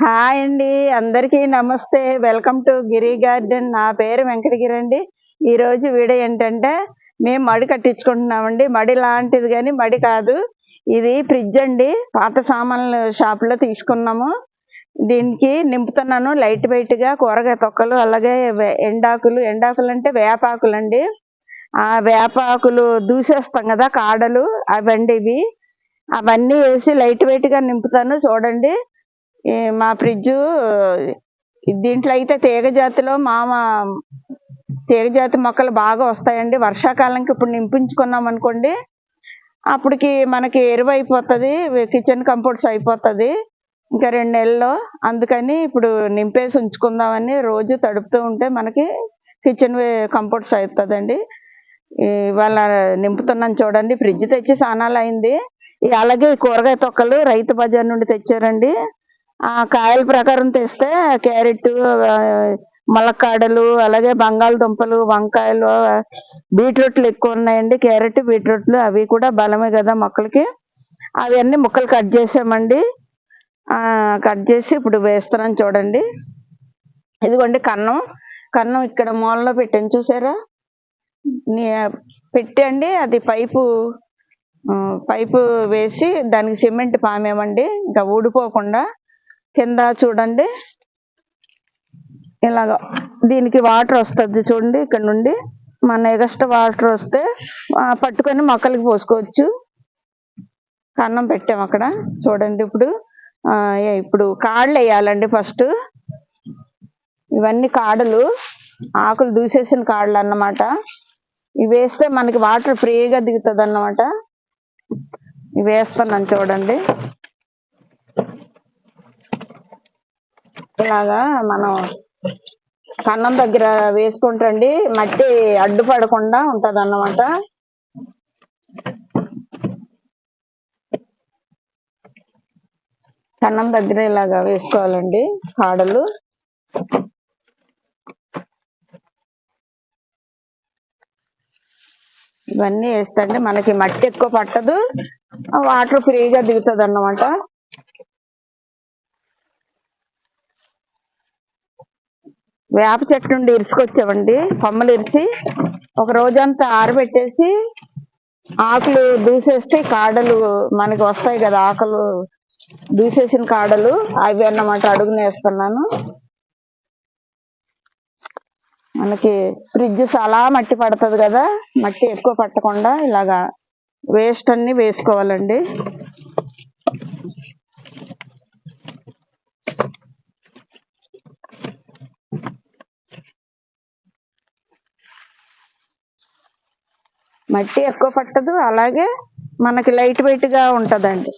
Hi అండి అందరికీ నమస్తే. Welcome to Giri garden. నా పేరు వెంకటగిరి అండి ఈరోజు వీడ వీడియో ఏంటంటే మేము మడి కట్టించుకుంటున్నామండి. మడి లాంటిది కానీ మడి కాదు. ఇది ఫ్రిడ్జ్ అండి. పాత సామాన్లు షాప్లో తీసుకున్నాము. దీనికి నింపుతున్నాను. లైట్ వెయిట్గా కూరగాయ తొక్కలు అలాగే ఎండాకులు. ఎండాకులు అంటే వేపాకులు అండి. ఆ వేపాకులు దూసేస్తాం కదా కాడలు. అవండి ఇవి అవన్నీ వేసి లైట్ వెయిట్గా నింపుతాను. చూడండి. మా ఫ్రిడ్జ్ దీంట్లో అయితే తీగ జాతిలో మామ తీగ జాతి మొక్కలు బాగా వస్తాయండి. వర్షాకాలంకి ఇప్పుడు నింపించుకున్నాం అనుకోండి అప్పటికి మనకి ఎరువు అయిపోతుంది కిచెన్ కంపోర్ట్స్ అయిపోతుంది ఇంకా రెండు నెలల్లో. అందుకని ఇప్పుడు నింపేసి ఉంచుకుందామని రోజు తడుపుతూ ఉంటే మనకి కిచెన్ కంపోర్ట్స్ అవుతుందండి ఇవాళ నింపుతున్నాను చూడండి. ఫ్రిడ్జ్ తెచ్చి సానాలు అయింది. అలాగే కూరగాయ తొక్కలు రైతు బజార్ నుండి తెచ్చారండి. ఆ కాయల ప్రకారం తెస్తే క్యారెట్ ములక్కాడలు అలాగే బంగాళదుంపలు వంకాయలు బీట్రూట్లు ఎక్కువ ఉన్నాయండి. క్యారెట్ బీట్రూట్లు అవి కూడా బలమే కదా మొక్కలకి. అవన్నీ ముక్కలు కట్ చేసామండి. కట్ చేసి ఇప్పుడు వేస్తున్నాను చూడండి. ఇదిగోండి కన్నం. కన్నం ఇక్కడ మూలలో పెట్టాను చూసారా? నీ- పెట్టండి అది పైపు పైపు వేసి దానికి సిమెంట్ పామేమండి. ఇంకా ఊడిపోకుండా కింద చూడండి. ఇలాగ దీనికి వాటర్ వస్తుంది చూడండి ఇక్కడ నుండి. మన ఎగస్ట్రా వాటర్ వస్తే పట్టుకొని మొక్కలకి పోసుకోవచ్చు. కన్నం పెట్టాము అక్కడ. చూడండి ఇప్పుడు ఇప్పుడు కాళ్ళు వేయాలండి ఫస్ట్. ఇవన్నీ కాడలు. ఆకులు దూసేసిన కాడలు అన్నమాట. ఇవి వేస్తే మనకి వాటర్ ఫ్రీగా దిగుతుంది అన్నమాట ఇవి వేస్తున్నాను చూడండి. ఇలాగా మనం కన్నం దగ్గర వేసుకుంటండి మట్టి అడ్డుపడకుండా ఉంటది అన్నమాట కన్నం దగ్గర ఇలాగా వేసుకోవాలండి కాడలు ఇవన్నీ వేస్తండి మనకి మట్టి ఎక్కువ పట్టదు వాటర్ ఫ్రీగా దిగుతుంది అన్నమాట వేప చెట్టు నుండి ఇరుచుకొచ్చామండి. కొమ్మలు ఇరిచి ఒక రోజంతా ఆరబెట్టేసి ఆకులు దూసేస్తే కాడలు మనకి వస్తాయి కదా ఆకులు దూసేసిన కాడలు అవి అన్నమాట అడుగునేస్తున్నాను మనకి ఫ్రిడ్జ్ చాలా మట్టి పడుతుంది కదా మట్టి ఎక్కువ పట్టకుండా ఇలాగా వేస్ట్ అన్ని వేసుకోవాలండి. మట్టి ఎక్కువ పట్టదు అలాగే మనకి లైట్ వెయిట్గా ఉంటదండి.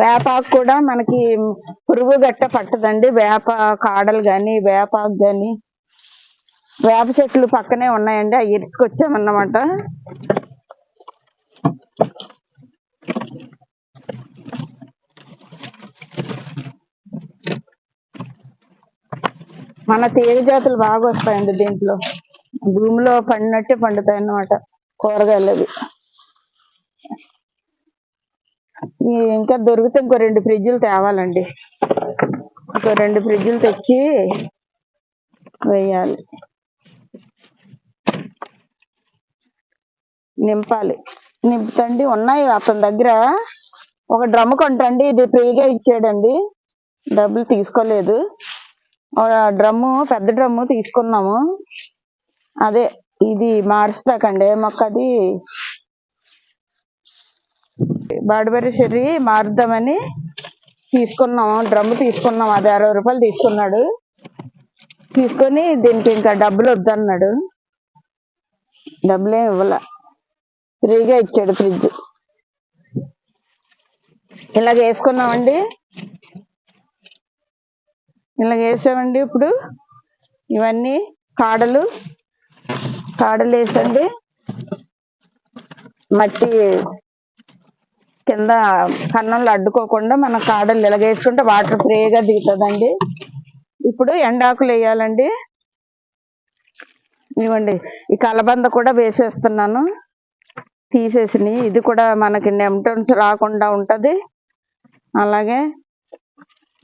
వేపాకు కూడా మనకి పురుగు గట్ట పట్టదండి. వేప కాడలు కానీ వేపాకు కానీ వేప చెట్లు పక్కనే ఉన్నాయండి. అవి ఇరుసుకొచ్చామన్నమాట. మన తీగ జాతులు బాగా వస్తాయండి దీంట్లో. భూమిలో పండినట్టే పండుతాయి అన్నమాట కూరగాయలు అవి ఇంకా దొరికితే ఇంకో రెండు ఫ్రిడ్జులు తేవాలండి. ఇంకో రెండు ఫ్రిడ్జులు తెచ్చి వేయాలి. నింపాలి. నింపుతండి ఉన్నాయి అతని దగ్గర. ఒక డ్రమ్ కొంటండి ఇది ఫ్రీగా ఇచ్చాడండి. డబ్బులు తీసుకోలేదు. డ్రమ్ము పెద్ద డ్రమ్ము తీసుకున్నాము. అదే ఇది మార్చుతాకండి ఏ మొక్క అది బాడబెర్రీ చెర్రీ మారుద్దామని తీసుకున్నాము. డ్రమ్ తీసుకున్నాం అది అరవై రూపాయలు తీసుకున్నాడు. తీసుకొని దీనికి ఇంకా డబ్బులు వద్దన్నాడు. డబ్బులేం ఇవ్వాల. ఫ్రీగా ఇచ్చాడు ఫ్రిడ్జ్. ఇలాగ వేసుకున్నామండి. ఇలా వేసామండి ఇప్పుడు. ఇవన్నీ కాడలు. కాడలు వేసండి. మట్టి కింద కన్నంలో అడ్డుకోకుండా మన కాడలు ఇలాగేసుకుంటే వాటర్ ఫ్రీగా దిగుతుందండి. ఇప్పుడు ఎండాకులు వేయాలండి. ఇవ్వండి. ఈ కలబంద కూడా వేసేస్తున్నాను. తీసేసినాయి ఇది కూడా మనకి నెమ్టోన్స్ రాకుండా ఉంటుంది. అలాగే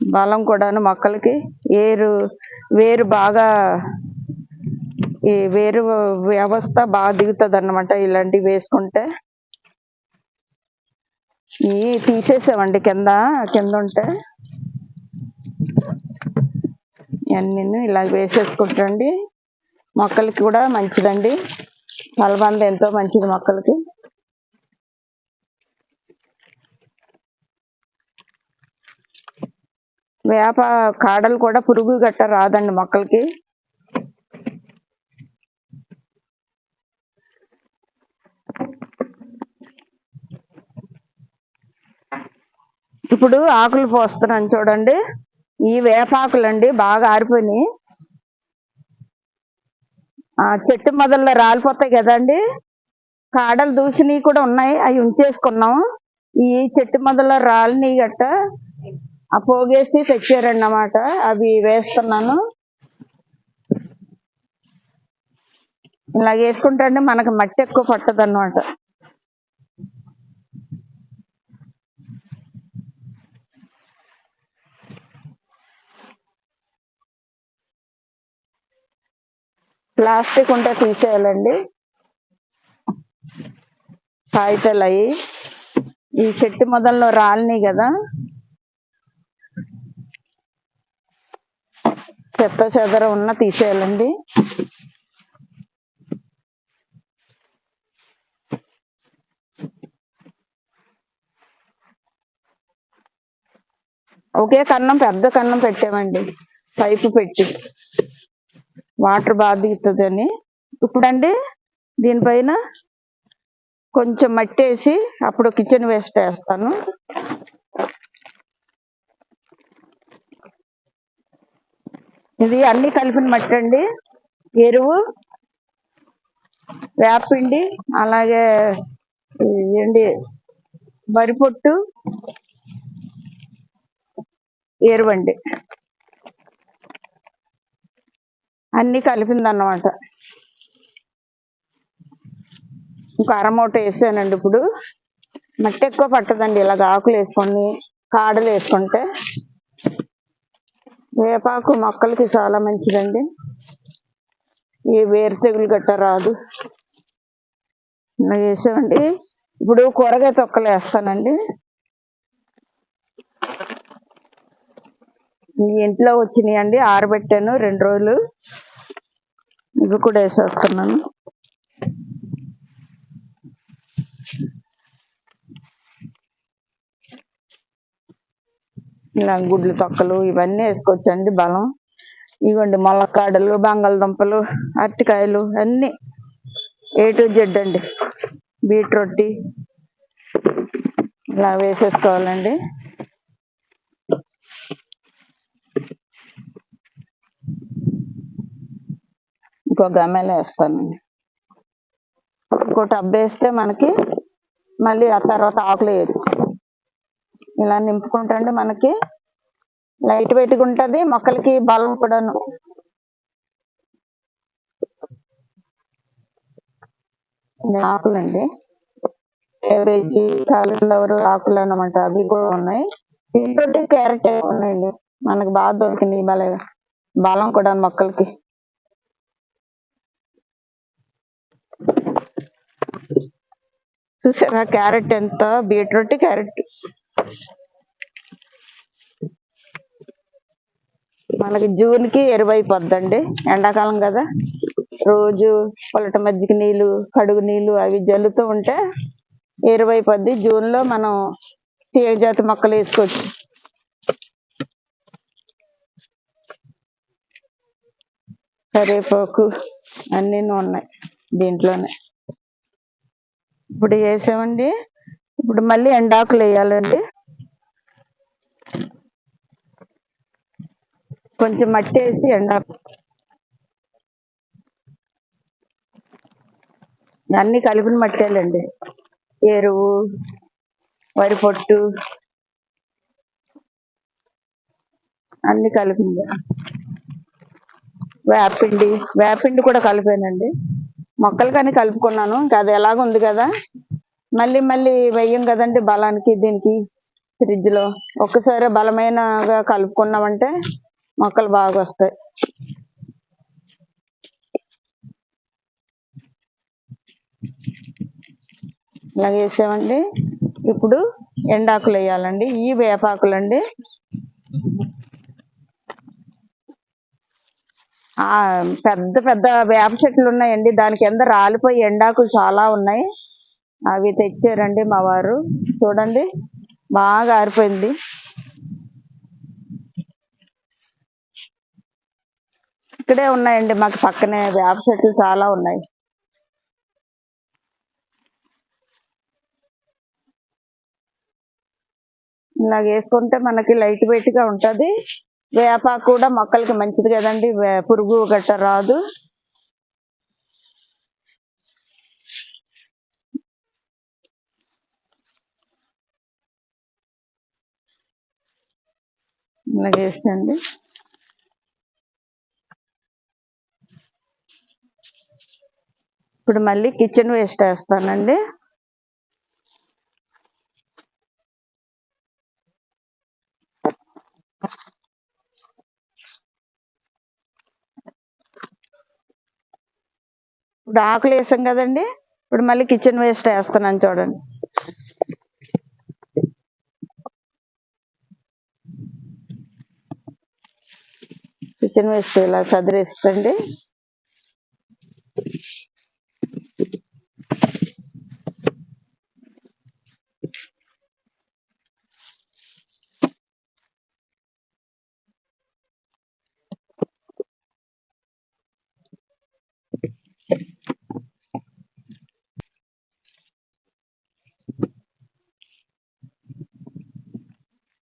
బలం కూడాను మొక్కలకి. ఏరు వేరు బాగా ఈ వేరు వ్యవస్థ బాగా దిగుతుంది అన్నమాట ఇలాంటివి వేసుకుంటే. ఇవి తీసేసామండి కింద కింద ఉంటే ఇవన్నీ ఇలా వేసేసుకుంటండి మొక్కలకి కూడా మంచిదండి. కలబంద ఎంతో మంచిది మొక్కలకి. వేప కాడలు కూడా పురుగు గట్ట రాదండి మొక్కలకి. ఇప్పుడు ఆకులు పోస్తున్నాను చూడండి. ఈ వేపాకులండి బాగా ఆరిపోయినాయి. ఆ చెట్టు మొదల్లో రాలిపోతాయి కదండి. కాడలు దూసినవి కూడా ఉన్నాయి. అవి ఉంచేసుకున్నాం. ఈ చెట్టు మొదల్లో రాలినవి గట్ట ఆ పోగేసి తెచ్చారండి అన్నమాట అవి వేస్తున్నాను. ఇలా వేసుకుంటే అండి మట్టి ఎక్కువ పట్టదు అనమాట ప్లాస్టిక్ ఉంటే తీసేయాలండి. కాగితాలు అవి ఈ చెట్టు మొదల్లో రాలినాయి కదా. చెత్త చెదర ఉన్న తీసేయాలండి. ఒకే కన్నం పెద్ద కన్నం పెట్టామండి. పైపు పెట్టి. వాటర్ బాగా దిగుతుంది అని ఇప్పుడండి దీనిపైన కొంచెం మట్టి వేసి అప్పుడు కిచెన్ వేస్ట్ వేస్తాను. ఇది అన్ని కలిపిన మట్టి అండి. ఎరువు వేపిండి అలాగే ఏంటి వరి పొట్టు ఎరువండి. అన్ని కలిపిందన్నమాట. ఇంకో అరమూట వేసానండి ఇప్పుడు. మట్టి ఎక్కువ పట్టదండి ఇలాగ ఆకులు వేసుకొని కాడలు వేసుకుంటే వేపాకు మొక్కలకి చాలా మంచిదండి. ఈ వేరు తెగులు గట్ట రాదు. ఇలా వేసామండి ఇప్పుడు కూరగాయ తొక్కలు వేస్తానండి. ఇంట్లో వచ్చినాయి అండి ఆరబెట్టాను రెండు రోజులు. ఇవి కూడా వేసేస్తున్నాను. ఇలా గుడ్లు తొక్కలు ఇవన్నీ వేసుకోవచ్చండి బలం. ఇవ్వండి ములక్కాడలు బంగాళదుంపలు అరటికాయలు అన్నీ ఏ టు జెడ్ అండి. బీట్రొట్టి ఇలా వేసేసుకోవాలండి. ఇంకో గమ్మెలు వేస్తానండి. ఇంకో టబ్ వేస్తే మనకి మళ్ళీ ఆ తర్వాత ఆకులు వేయచ్చు. ఇలా నింపుకుంటే మనకి లైట్ వెయిట్గా ఉంటుంది మొక్కలకి బలం కూడాను. ఆకులండి. క్యాబేజీ కాలీఫ్లవర్ ఆకులు అనమాట అవి కూడా ఉన్నాయి. దీంతో క్యారెట్ ఉన్నాయండి మనకి బాగా దొరికింది బలే బలం కూడా మొక్కలకి. చూసారా క్యారెట్ ఎంత? Beetroot carrot. మనకి జూన్కి ఎరువైపోద్దండి ఎండాకాలం కదా. రోజు పొలట మజ్జిగ నీళ్ళు కడుగు నీళ్ళు అవి జల్లుతూ ఉంటే ఎరువైపోద్ది జూన్లో మనం తీగజాతి మొక్కలు వేసుకోవచ్చు. కరివేపాకు అన్నీ ఉన్నాయి దీంట్లోనే. ఇప్పుడు వేసామండి. ఇప్పుడు మళ్ళీ ఎండాకులు వేయాలండి. కొంచెం మట్టి వేసి ఎండాకు అన్ని కలిపిన మట్టేలండి. ఎరువు వరి పొట్టు అన్ని కలిపింది. వేపిండి వేపిండి కూడా కలిపానండి. మొక్కలు కానీ కలుపుకున్నాను. ఇంకా అది ఎలాగుంది కదా? మళ్ళీ మళ్ళీ వెయ్యం కదండి బలానికి దీనికి ఫ్రిడ్జ్లో ఒక్కసారి బలమైనగా కలుపుకున్నామంటే మొక్కలు బాగా వస్తాయి. ఇలా వేసామండి ఇప్పుడు ఎండాకులు వేయాలండి. ఈ వేపాకులు అండి పెద్ద పెద్ద వేప చెట్లు ఉన్నాయండి. దాని కింద రాలిపోయి ఎండాకులు చాలా ఉన్నాయి. అవి తెచ్చారండి మా వారు. చూడండి బాగా ఆరిపోయింది. ఇక్కడే ఉన్నాయండి మాకు పక్కనే వేప చెట్లు చాలా ఉన్నాయి. ఇలాగ వేసుకుంటే మనకి లైట్ వెయిట్గా ఉంటుంది ఉంటది. వేపాకు కూడా మొక్కలకి మంచిది కదండి. వే- పురుగు గట్ట రాదు. ఇలా చేసండి ఇప్పుడు మళ్ళీ కిచెన్ వేస్ట్ వేస్తానండి. ఇప్పుడు ఆకులు వేసాం కదండి. ఇప్పుడు మళ్ళీ కిచెన్ వేస్ట్ వేస్తున్నాను చూడండి. కిచెన్ వేస్ట్ ఇలా చదిరేస్తండి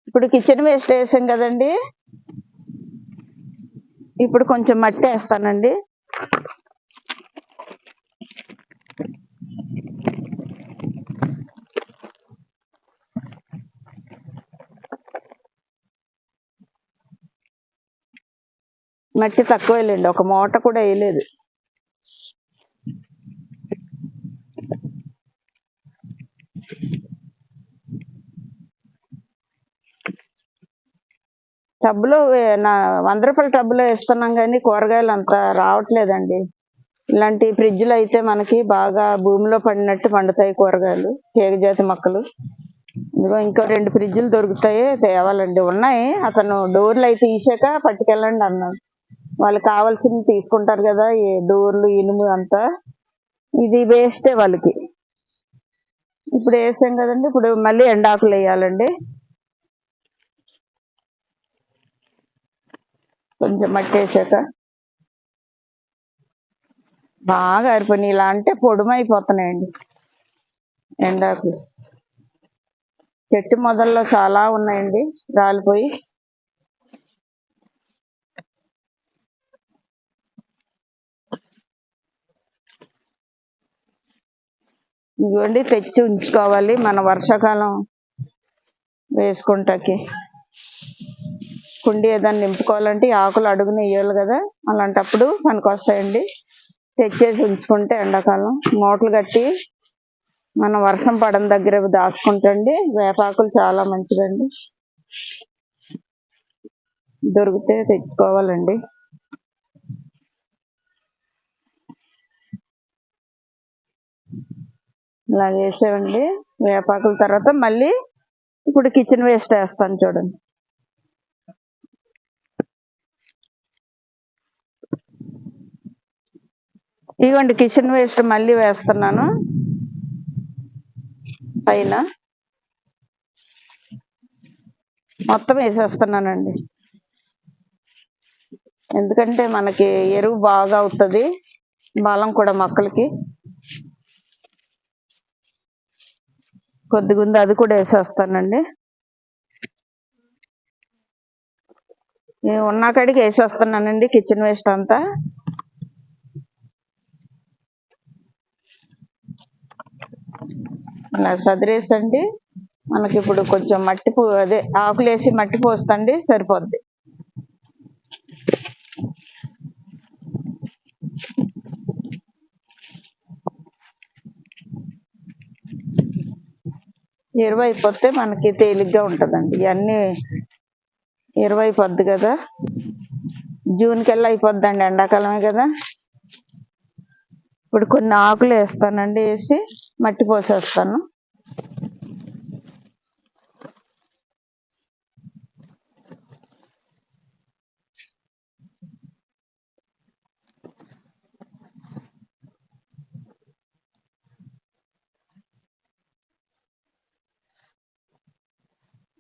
ఇప్పుడు కిచెన్ వేస్ట్ వేసాం కదండి. ఇప్పుడు కొంచెం మట్టి వేస్తానండి. మట్టి తక్కువ వేయలేండి ఒక మూట కూడా వేయలేదు. టబ్లో నా వంద రూపాయల టబ్లో వేస్తున్నాం కానీ కూరగాయలు అంత రావట్లేదండి. ఇలాంటి ఫ్రిడ్జ్లు అయితే మనకి బాగా భూమిలో పడినట్టు పండుతాయి కూరగాయలు తీగజాతి మొక్కలు. ఇదిగో ఇంకో రెండు ఫ్రిడ్జ్లు దొరుకుతాయి తేవాలండి. ఉన్నాయి. అతను డోర్లు అయితే తీసాక పట్టుకెళ్ళండి అన్నాడు. వాళ్ళు కావాల్సింది తీసుకుంటారు కదా ఈ డోర్లు ఇనుము అంతా. ఇది వేస్తే వాళ్ళకి. ఇప్పుడు వేసాం కదండి ఇప్పుడు మళ్ళీ ఎండాకులు వేయాలండి. కొంచెం మట్టి వేసాక బాగా ఆరిపోయినాయి ఇలా అంటే పొడుమైపోతున్నాయండి. ఎండాకు. చెట్టు మొదల్లో చాలా ఉన్నాయండి రాలిపోయి. ఇవ్వండి తెచ్చి ఉంచుకోవాలి మన వర్షాకాలం వేసుకుంటాకి. కుండి ఏదైనా నింపుకోవాలంటే ఈ ఆకులు అడుగున వేయాలి కదా అలాంటప్పుడు మనకు వస్తాయండి. తెచ్చేసి ఉంచుకుంటే ఎండాకాలం. మూటలు కట్టి మనం వర్షం పడని దగ్గర దాచుకుంటండి. వేపాకులు చాలా మంచిదండి. దొరికితే తెచ్చుకోవాలండి. ఇలా చేసేవండి. వేపాకుల తర్వాత మళ్ళీ ఇప్పుడు కిచెన్ వేస్ట్ వేస్తాను చూడండి. ఇదిగోండి కిచెన్ వేస్ట్ మళ్ళీ వేస్తున్నాను. పైన. మొత్తం వేసేస్తున్నానండి. ఎందుకంటే మనకి ఎరువు బాగా అవుతుంది బలం కూడా మొక్కలకి. కొద్దిగా ఉంది అది కూడా వేసేస్తానండి. నేను ఉన్న కాడికి వేసేస్తున్నానండి కిచెన్ వేస్ట్ అంతా. మన సదిరేసండి. మనకి ఇప్పుడు కొంచెం మట్టి పో అదే ఆకులేసి మట్టి పోస్తండి సరిపోద్ది. ఇరవై పోతే మనకి తేలిగ్గా ఉంటుందండి. ఇవన్నీ ఇరవై పొద్దు కదా. జూన్ కల్లా అయిపోద్దండి ఎండాకాలమే కదా. ఇప్పుడు కొన్ని ఆకులు వేస్తానండి వేసి. మట్టి పోసేస్తాను.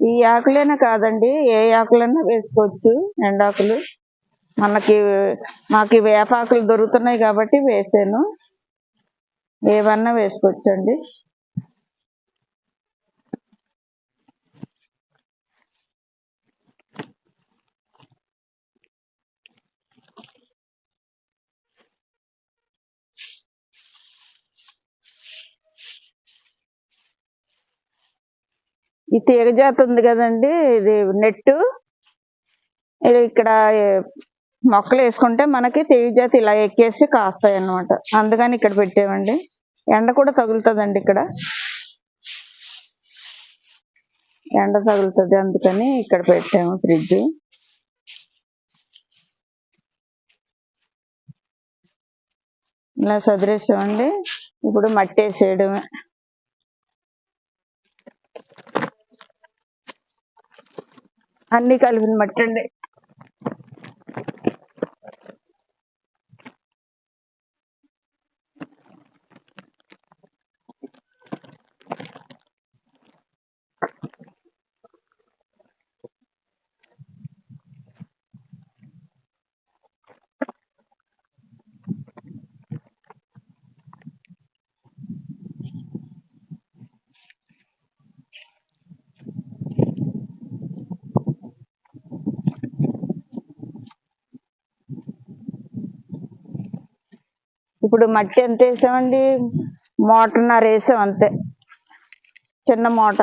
ఈ ఆకులైనా కాదండి ఏ ఆకులైనా వేసుకోవచ్చు ఎండాకులు. మనకి మాకు వేపాకులు దొరుకుతున్నాయి కాబట్టి వేసాను. ఏమన్నా వేసుకోవచ్చండి? ఈ తీగ జాతి ఉంది కదండి ఇది నెట్టు. ఇక్కడ మొక్కలు వేసుకుంటే మనకి తీగ జాతి ఇలా ఎక్కేసి కాస్తాయి అన్నమాట అందుకని ఇక్కడ పెట్టామండి. ఎండ కూడా తగులుతుందండి ఇక్కడ. ఎండ తగులుతుంది అందుకని ఇక్కడ పెట్టాము ఫ్రిడ్జ్. ఇలా చదిరేసామండి ఇప్పుడు మట్టి వేసేయడమే. అన్ని కలిపిన మట్టి అండి ఇప్పుడు మట్టి ఎంత వేసామండి? మోటన్నర వేసాం అంతే. చిన్న మూట.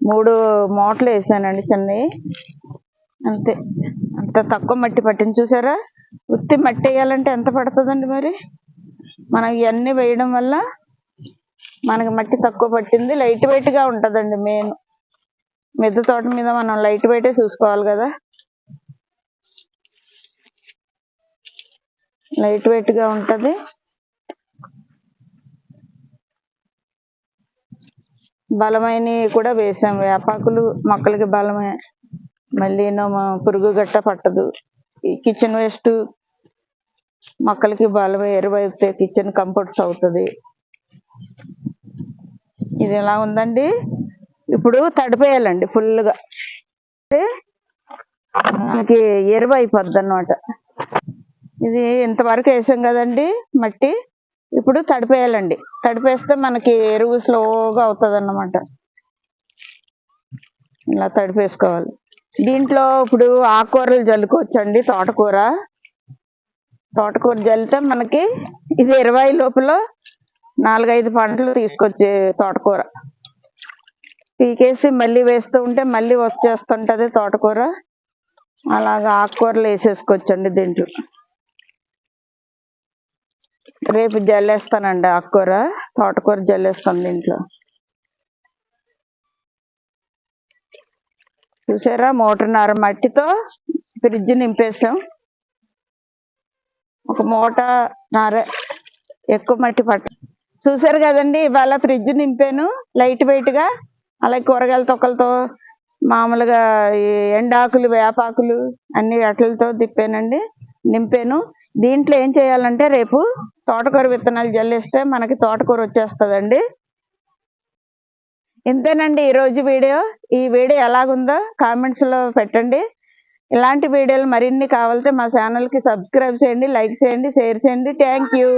మూడు మూటలు వేసానండి చిన్నవి. అంతే. అంత తక్కువ మట్టి పట్టింది చూసారా? ఉత్తి మట్టి వేయాలంటే ఎంత పడుతుందండి మరి? మనం ఇవన్నీ వేయడం వల్ల మనకి మట్టి తక్కువ పట్టింది. లైట్ వెయిట్గా ఉంటుందండి మెయిన్. మిద్దె తోట మీద మనం లైట్ వెయిటే చూసుకోవాలి కదా. లైట్ వెయిట్గా ఉంటది. బలమైనవి కూడా వేసాం. వేపాకులు మొక్కలకి బలమే. మళ్ళీ ఏమో పురుగు గట్ట పట్టదు. ఈ కిచెన్ వేస్ట్ మొక్కలకి బలమే. ఎరువైతే కిచెన్ కంఫర్ట్స్ అవుతుంది. ఇది ఎలా ఉందండి? ఇప్పుడు తడిపేయాలండి ఫుల్గా మనకి ఎరువు అయిపోద్ది అన్నమాట ఇది ఇంతవరకు వేసాం కదండి మట్టి. ఇప్పుడు తడిపేయాలండి. తడిపేస్తే మనకి ఎరువు స్లోగా అవుతుంది అన్నమాట ఇలా తడిపేసుకోవాలి. దీంట్లో ఇప్పుడు ఆకుకూరలు జల్లుకోవచ్చండి తోటకూర. తోటకూర జల్లితే మనకి ఇది ఇరవై లోపల నాలుగైదు పంటలు తీసుకొచ్చే తోటకూర. పీకేసి మళ్ళీ వేస్తూ ఉంటే మళ్ళీ వచ్చేస్తుంటుంది తోటకూర. అలాగా ఆకుకూరలు వేసేసుకోవచ్చండి దీంట్లో. రేపు జల్లేస్తానండి ఆకుకూర తోటకూర జల్లేస్తాను దీంట్లో. చూసారా మూటన్నర మట్టితో ఫ్రిడ్జ్ నింపేసాం ఒక మూట నార ఎక్కువ మట్టి పట్ట చూసారు కదండి ఇవాళ ఫ్రిడ్జ్ నింపాను లైట్ వెయిట్గా అలాగే కూరగాయల తొక్కలతో మామూలుగా ఈ ఎండాకులు వేపాకులు అన్ని అట్లతో తిప్పానండి నింపాను. దీంట్లో ఏం చేయాలంటే రేపు తోటకూర విత్తనాలు జల్లిస్తే మనకి తోటకూర వచ్చేస్తుందండి. ఇంతేనండి ఈరోజు వీడియో. ఈ వీడియో ఎలాగుందో కామెంట్స్లో పెట్టండి. ఇలాంటి వీడియోలు మరిన్ని కావాలంటే మా ఛానల్కి సబ్స్క్రైబ్ చేయండి లైక్ చేయండి షేర్ చేయండి. Thank you.